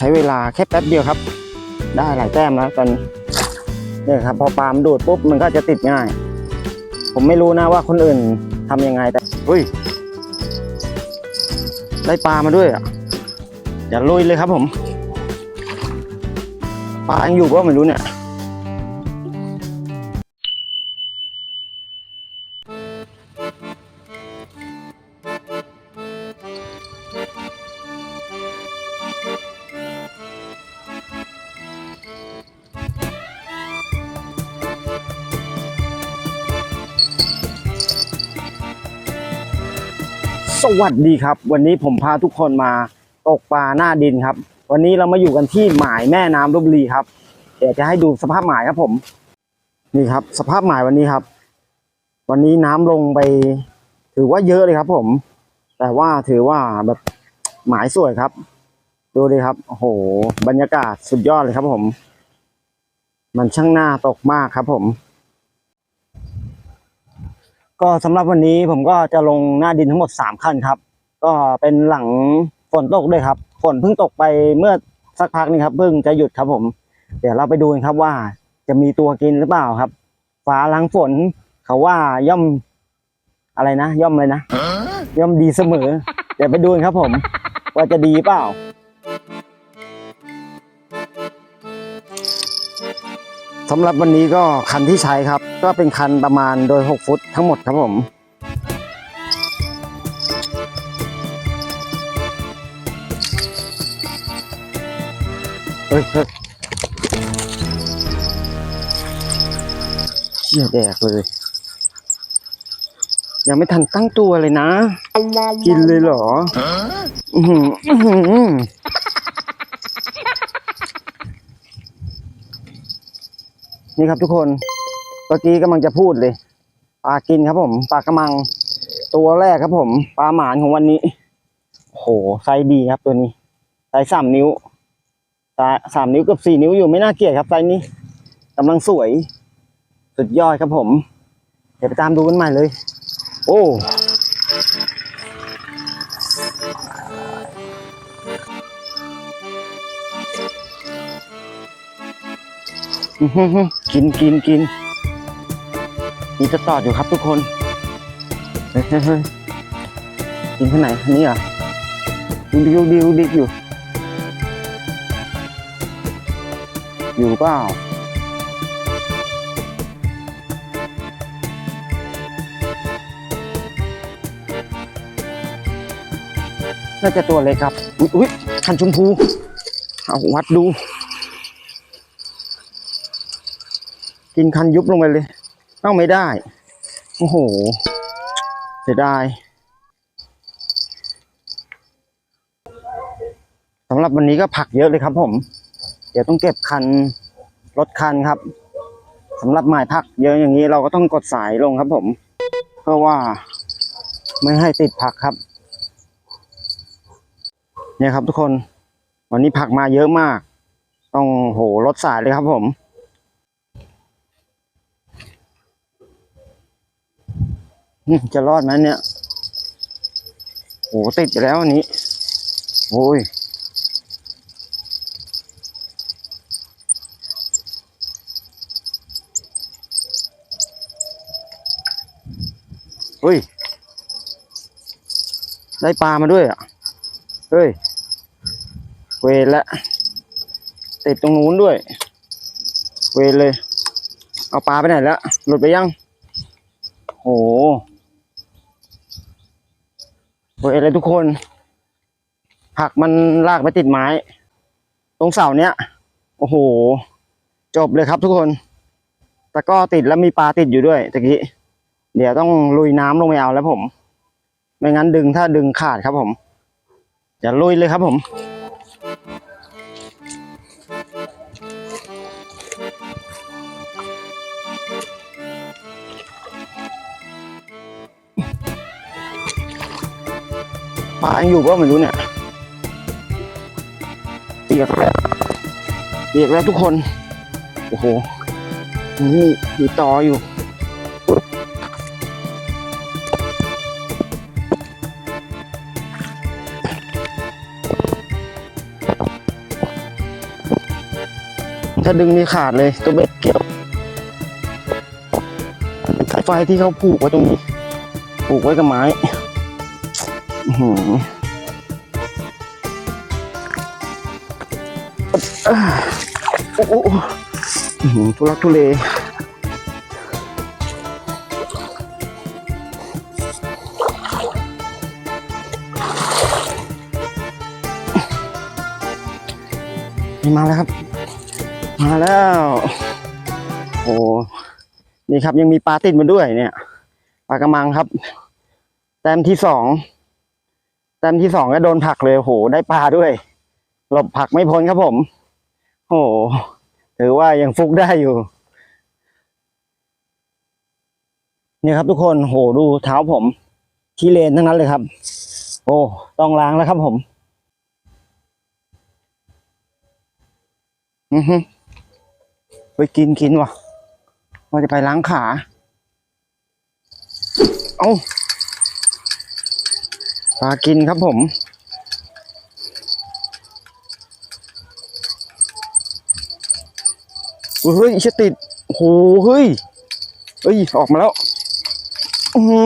ใช้เวลาแค่แป๊บเดียวครับ ได้หลายแต้มแล้วตอนนี้เนี่ยครับ พอปลามนดูดปุ๊บมันก็จะติดง่าย ผมไม่รู้นะว่าคนอื่นทำยังไงแต่เฮ้ย ได้ปลามาด้วยอะอย่าลุยเลยครับผม ปลายังอยู่ก็ไม่รู้เนี่ย สวัสดีครับ วันนี้ผมพาทุกคนมาตกปลาหน้าดินครับ วันนี้เรามาอยู่กันที่หมายแม่น้ำลบบุรีครับ เดี๋ยวจะให้ดูสภาพหมายครับผม นี่ครับ สภาพหมายวันนี้ครับ วันนี้น้ำลงไป ถือว่าเยอะเลยครับผม แต่ว่าถือว่าแบบหมายสวยครับ ดูดิครับโอ้โห บรรยากาศสุดยอดเลยครับผม มันช่างหน่าตกมากครับผม ก็สำหรับวันนี้ผมก็จะลงหน้าดินทั้งหมดสามขั้นครับ ก็เป็นหลังฝนตกด้วยครับ ฝนเพิ่งตกไปเมื่อสักพักนึงครับเพิ่งจะหยุดครับผม เดี๋ยวเราไปดูกันครับว่าจะมีตัวกินหรือเปล่าครับ ฟ้าหลังฝนเขาว่าย่อมอะไรนะ ย่อมเลยนะ ย่อมดีเสมอ เดี๋ยวไปดูกันครับผม ว่าจะดีเปล่า สำหรับวันนี้ก็คันที่ใช้ครับ ก็เป็นคันประมาณโดย 6 ฟุตทั้งหมดครับผม เฮ้ยเฮ้ยเชี่ยแดกเลย ยังไม่ทันตั้งตัวเลยนะ กินเลยเหรอ อือหืออื้อหือ นี่ครับทุกคนเมื่อกี้กำลังจะพูดเลยปลากินครับผมปลากระมัง ตัวแรกครับผมปลาหมานของวันนี้โหไซดีครับตัวนี้ไซสามนิ้วสาสามนิ้วกับสี่นิ้วอยู่ไม่น่าเกลียดครับไซนี้กำลังสวย สุดยอดครับผม เดี๋ยวไปตามดูกันใหม่เลย โอ้ กินกินกินมีจะตอดอยู่ครับทุกคนเฮ้ยเฮ้ยกินที่ไหนอันนี้อะดูดิวดิวดิวอยู่ อยู่เปล่าน่าจะตัวเล็กครับ อุ๊ยอุ๊ยคันชมพู เอาวัดดู กินคันยุบลงไปเลย เอ้าไม่ได้ โอ้โห เสียดายสำหรับวันนี้ก็ผักเยอะเลยครับผม เดี๋ยวต้องเก็บคันรถคันครับสำหรับหมายผักเยอะอย่างนี้เราก็ต้องกดสายลงครับผม เพื่อว่าไม่ให้ติดผักครับ เนี่ยครับทุกคน วันนี้ผักมาเยอะมาก ต้องโหรถสายเลยครับผม อืม จะรอดไหมเนี่ยโหติดแล้วอันนี้ โอ้ย เฮ้ย ได้ปลามาด้วยอะ เฮ้ย เวรละ ติดตรงนู้นด้วย เวรเลย เอาปลาไปไหนแล้ว หลุดไปยัง โห เฮ้ยอะไรทุกคน ผักมันลากไปติดไม้ ตรงเสาเนี้ย โอ้โห จบเลยครับทุกคนแต่ก็ติดแล้วมีปลาติดอยู่ด้วยตะกี้เดี๋ยวต้องลุยน้ำลงไปเอาแล้วผม ไม่งั้นดึงถ้าดึงขาดครับผม อย่าลุยเลยครับผม ปลายังอยู่ก็ไม่รู้เนี่ยเปียกแล้วเปียกแล้วทุกคน โอ้โหนี่มีต่ออยู่ถ้าดึงนี่ขาดเลยตัวเบ็ดเกี่ยวสายไฟที่เขาผูกไว้ตรงนี้ ผูกไว้กับไม้ หืออ่าโอ้โหอื้อหือทุลักทุเลมาแล้วครับ มาแล้ว โอ้นี่ครับยังมีปลาติดมาด้วยเนี่ย ปลากระมังครับ แต้มที่สอง แต้มที่สองก็โดนผลักเลยโหได้ปลาด้วย หลบผลักไม่พ้นครับผมโหถือว่ายังฟุกได้อยู่เนี่ยครับทุกคนโหดูเท้าผมขี้เลนทั้งนั้นเลยครับ โอ้ต้องล้างแล้วครับผม อือฮึไปกินกินว่ะว่าจะไปล้างขา เอา ปลากินครับผม เฮ้ยเชติดโหเฮ้ย เฮ้ย ออกมาแล้ว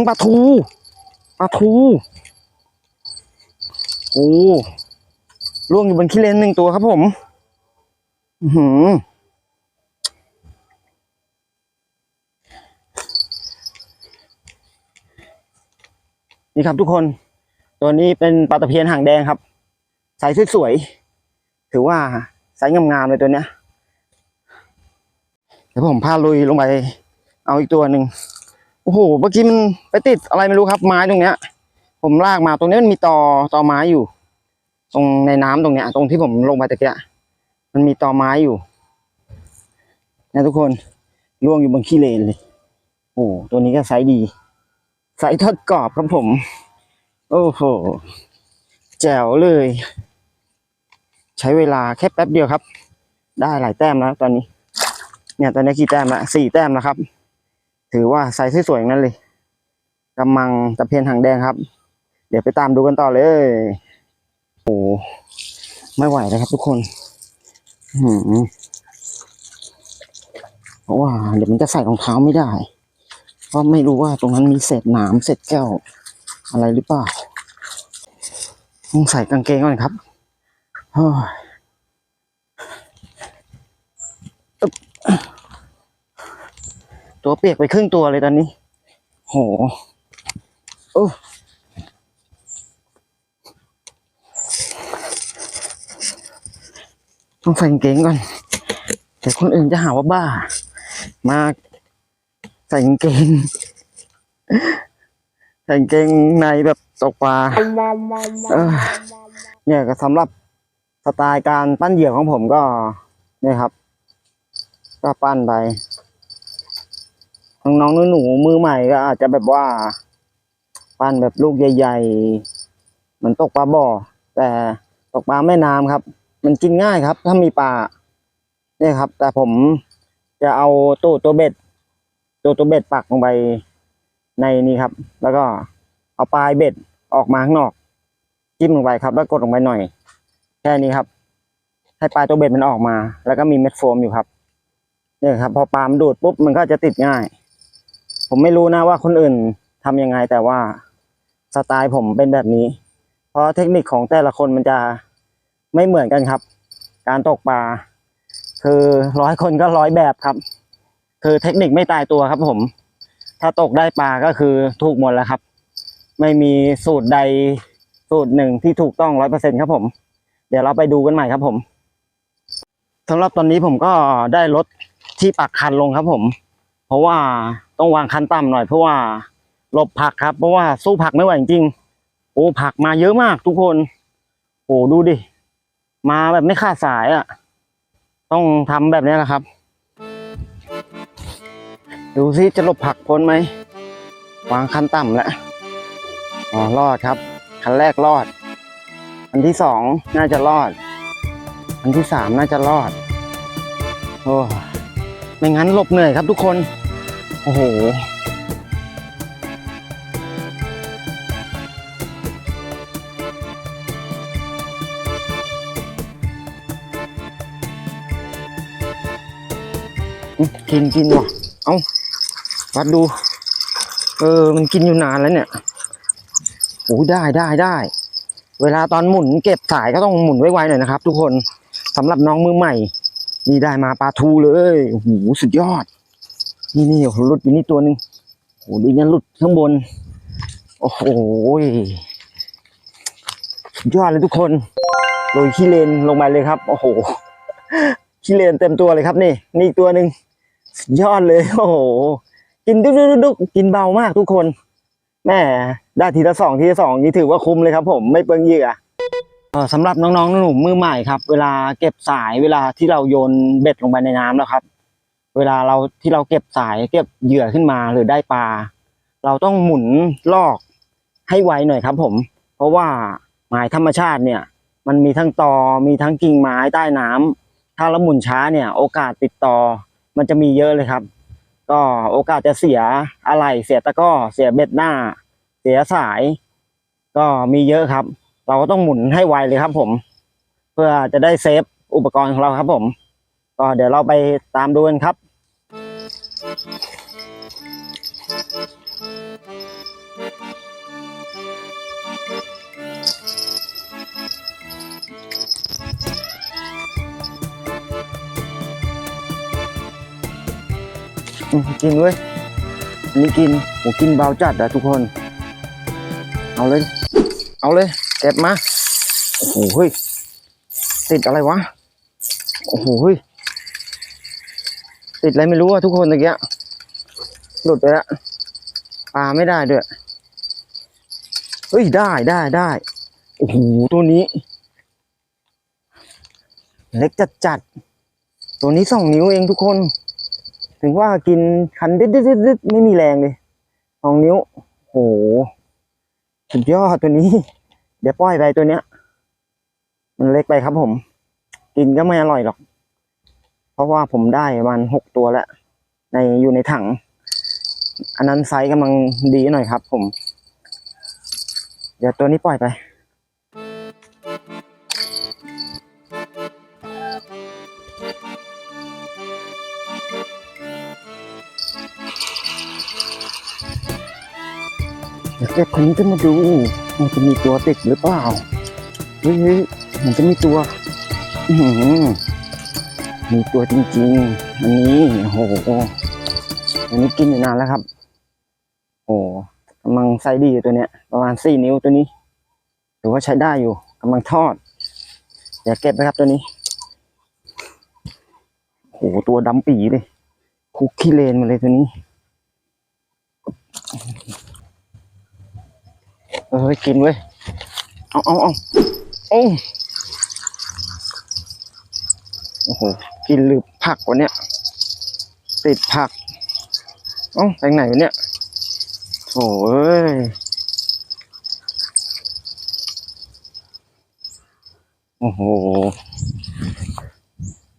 ปลาทูปลาทูโอ้ล่วงอยู่บนขี้เลนหนึ่งตัวครับผม หือนี่ครับทุกคน ตัวนี้เป็นปลาตะเพียนหางแดงครับไซส์สวยๆถือว่าไซส์งามๆเลยตัวเนี้ยเดี๋ยวผมพาลุยลงไปเอาอีกตัวหนึ่งโอ้โหเมื่อกี้มันไปติดอะไรไม่รู้ครับ ไม้ตรงเนี้ย ผมลากมาตรงนี้มันมีตอตอไม้อยู่ ตรงในน้ำตรงเนี้ย ตรงที่ผมลงไปตะเกียมันมีตอไม้อยู่นะทุกคนล่วงอยู่บนขี้เลนเลย โอ้ตัวนี้ก็ไซส์ดีไซส์ทอดกรอบครับผม โอ้โห แจ๋วเลย ใช้เวลาแค่แป๊บเดียวครับ ได้หลายแต้มแล้วตอนนี้ เนี่ยตอนนี้กี่แต้มละสี่แต้มแล้วครับ ถือว่าไซส์สวยๆอย่างนั้นเลยกำมังตะเพียนหางแดงครับ เดี๋ยวไปตามดูกันต่อเลยโอ้ไม่ไหวแล้วครับทุกคนอืมเพราะว่าเดี๋ยวมันจะใส่รองเท้าไม่ได้ เพราะไม่รู้ว่าตรงนั้นมีเศษหนามเศษแก้ว อะไรหรือเปล่าต้องใส่กางเกงก่อนครับตัวเปียกไปครึ่งตัวเลยตอนนี้ โหโอ้ต้องใส่กางเกงก่อนแต่คนอื่นจะหาว่าบ้า มาใส่กางเกง กางเกงในแบบตกปลาเออเนี่ยก็สำหรับสไตล์การปั้นเหยื่อของผมก็เนี่ยครับ ก็ปั้นไปน้องๆหนูๆมือใหม่ก็อาจจะแบบว่า ปั้นแบบลูกใหญ่ๆเหมือนตกปลาบ่อ แต่ตกปลาแม่น้ำครับ มันกินง่ายครับ ถ้ามีปลาเนี่ยครับ แต่ผมจะเอาตู้ตัวเบ็ด ตัวตัวเบ็ดปักลงไป ในนี้ครับ แล้วก็เอาปลายเบ็ดออกมาข้างนอก จิ้มลงไปครับ แล้วกดลงไปหน่อย แค่นี้ครับ ให้ปลายตัวเบ็ดมันออกมา แล้วก็มีเม็ดโฟมอยู่ครับเนี่ยครับ พอปลามดูดปุ๊บมันก็จะติดง่าย ผมไม่รู้นะว่าคนอื่นทำยังไงแต่ว่าสไตล์ผมเป็นแบบนี้ เพราะเทคนิคของแต่ละคนมันจะไม่เหมือนกันครับ การตกปลาคือร้อยคนก็ร้อยแบบครับ คือเทคนิคไม่ตายตัวครับผม ถ้าตกได้ปลาก็คือถูกหมดแล้วครับ ไม่มีสูตรใดสูตรหนึ่งที่ถูกต้องร้อยเปอร์เซ็นครับผม เดี๋ยวเราไปดูกันใหม่ครับผมสำหรับตอนนี้ผมก็ได้ลดที่ปักคันลงครับผม เพราะว่าต้องวางคันต่ำหน่อยเพราะว่าหลบผักครับ เพราะว่าสู้ผักไม่ไหวจริงโอ้ผักมาเยอะมากทุกคน โอ้ดูดิ มาแบบไม่ขาดสายอะ ต้องทำแบบนี้แหละครับ ดูซิจะหลบผักพ้นไหมวางคันต่ำแล้วอ๋อรอดครับ คันแรกรอด อันที่สองน่าจะรอด อันที่สามน่าจะรอด โอ้ไม่งั้นหลบเหนื่อยครับทุกคน โอ้โหกินกินว่ะ วัดดู เออ มันกินอยู่นานแล้วเนี่ยโอ้ได้ได้ได้ เวลาตอนหมุนเก็บสายก็ต้องหมุนไวๆหน่อยนะครับ ทุกคนสำหรับน้องมือใหม่ นี่ได้มาปลาทูเลยโอ้โหสุดยอด นี่นี่หลุดอยู่นี่ตัวหนึ่งโอ้โหดีนะหลุดข้างบน โอ้โหสุดยอดเลยทุกคนโรยขี้เลนลงไปเลยครับ โอ้โหขี้เลนเต็มตัวเลยครับนี่ นี่ตัวหนึ่งสุดยอดเลย โอ้โห กินดุ๊กดุ๊กดุ๊กกินเบามากทุกคนแม่ได้ทีละสองทีละสองนี่ถือว่าคุ้มเลยครับ ผมไม่เปลืองเหยื่อเอ่อสำหรับน้องๆหนุ่มๆมือใหม่ครับ เวลาเก็บสายเวลาที่เราโยนเบ็ดลงไปในน้ำแล้วครับ เวลาเราที่เราเก็บสายเก็บเหยื่อขึ้นมาหรือได้ปลาเราต้องหมุนลอกให้ไวหน่อยครับ ผม เพราะว่าหมายธรรมชาติเนี่ย มันมีทั้งตอมีทั้งกิ่งไม้ใต้น้ำถ้าเราหมุนช้าเนี่ย โอกาสติดตอมันจะมีเยอะเลยครับ ก็โอกาสจะเสียอะไรเสียตะก้อเสียเบ็ดหน้า เสียสาย ก็มีเยอะครับ เราก็ต้องหมุนให้ไวเลยครับผม เพื่อจะได้เซฟอุปกรณ์ของเราครับผม ก็เดี๋ยวเราไปตามดูกันครับ กินเว้ยอันนี้กินโหกินเบาจัดอะทุกคน เอาเลย เอาเลยเก็บมาโอ้โหเฮ้ยติดอะไรวะโอ้โหเฮ้ยติดอะไรไม่รู้อะทุกคนตะเกียหลุดไปแล้วปลาไม่ได้ด้วยเฮ้ยได้ได้ได้โอ้โหตัวนี้ เล็กจัดจัดตัวนี้สองนิ้วเองทุกคน ถึงว่ากินคันดิดดิดดิดไม่มีแรงเลยสองนิ้วโหสุดยอดตัวนี้ เดี๋ยวปล่อยไปตัวเนี้ย มันเล็กไปครับผม กินก็ไม่อร่อยหรอก เพราะว่าผมได้ประมันหกตัวแล้ว ในอยู่ในถัง อันนั้นไซส์กำลังดีหน่อยครับผม เดี๋ยวตัวนี้ปล่อยไป เก็บคนนี้จะมาดู มันจะมีตัวติดหรือเปล่า เฮ้ยมันจะมีตัว อืมีตัวจริงๆอันนี้โอ้โหอันนี้กินอยู่นานแล้วครับ โอ้กำลังไซส์ดีอยู่ตัวเนี้ย ประมาณสี่นิ้วตัวนี้ถือว่าใช้ได้อยู่กำลังทอดเดี๋ยวเก็บไปครับตัวนี้โอ้โหตัวดำปีเลยคุกขี้เลนมาเลยตัวนี้ เอ้ยกินเว้ย เอาเอาเอาโอ้โอ้โห กินหรือผักวะเนี่ย ติดผักเอ้าไปไหนวะเนี่ยโถ่เอ้ยโอ้โห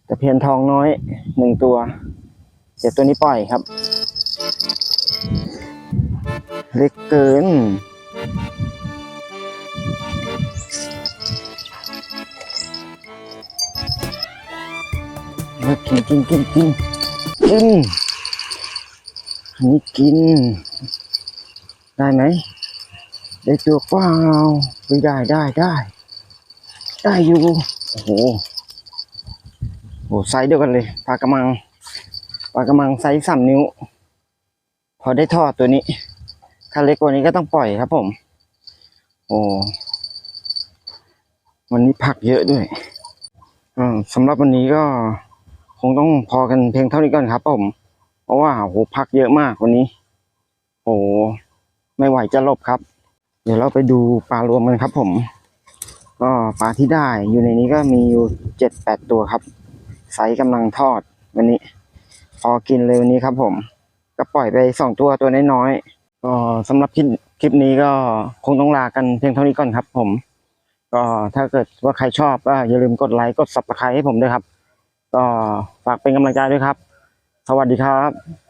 ตะเพียนทองน้อยหนึ่งตัว เดี๋ยวตัวนี้ปล่อยครับ เล็กเกิน มากินกินกินกินกินอันนี้กิน ได้ไหมได้ตัวเปล่าไม่ได้ได้ได้ ได้อยู่โอ้โหโหไซส์เดียวกันเลยปลากระมังปลากระมังไซส์สามนิ้ว พอได้ทอดตัวนี้ถ้าเล็กกว่านี้ก็ต้องปล่อยครับผม โอ้วันนี้ผักเยอะด้วยอืมสำหรับวันนี้ก็ งต้องพอกันเพียงเท่านี้ก่อนครับผมเพราะว่าโหพักเยอะมากวันนี้โอ้ไม่ไหวจะลบครับ เดี๋ยวเราไปดูปลารวมกันครับ ผม ก็ปลาที่ได้อยู่ในนี้ก็มีอยู่เจ็ดแปดตัวครับไซส์กำลังทอดวันนี้ พอกินเลยวันนี้ครับ ผม ก็ปล่อยไปสองตัวตัวน้อยๆก็สำหรับคลิปคลิปนี้ก็คงต้องลากันเพียงเท่านี้ก่อนครับ ผม ก็ถ้าเกิดว่าใครชอบก็อย่าลืมกดไลค์กด subscribe ให้ผมด้วยครับ ก็ฝากเป็นกำลังใจด้วยครับ สวัสดีครับ